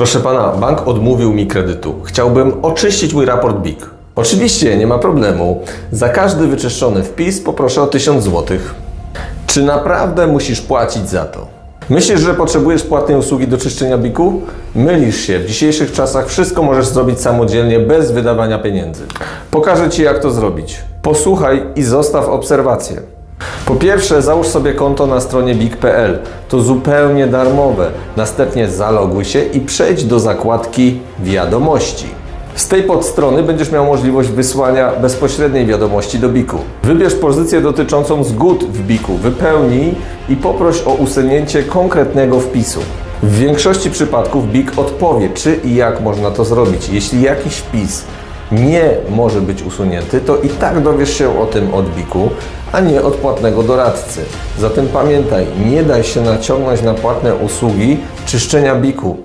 Proszę pana, bank odmówił mi kredytu. Chciałbym oczyścić mój raport BIK. Oczywiście, nie ma problemu. Za każdy wyczyszczony wpis poproszę o 1000 zł. Czy naprawdę musisz płacić za to? Myślisz, że potrzebujesz płatnej usługi do czyszczenia biku? Mylisz się. W dzisiejszych czasach wszystko możesz zrobić samodzielnie, bez wydawania pieniędzy. Pokażę Ci, jak to zrobić. Posłuchaj i zostaw obserwację. Po pierwsze, załóż sobie konto na stronie big.pl. To zupełnie darmowe. Następnie zaloguj się i przejdź do zakładki Wiadomości. Z tej podstrony będziesz miał możliwość wysłania bezpośredniej wiadomości do BIK-u. Wybierz pozycję dotyczącą zgód w BIK-u, wypełnij i poproś o usunięcie konkretnego wpisu. W większości przypadków BIK odpowie, czy i jak można to zrobić. Jeśli jakiś wpis nie może być usunięty, to i tak dowiesz się o tym od BIK-u, a nie od płatnego doradcy. Zatem pamiętaj, nie daj się naciągnąć na płatne usługi czyszczenia BIK-u.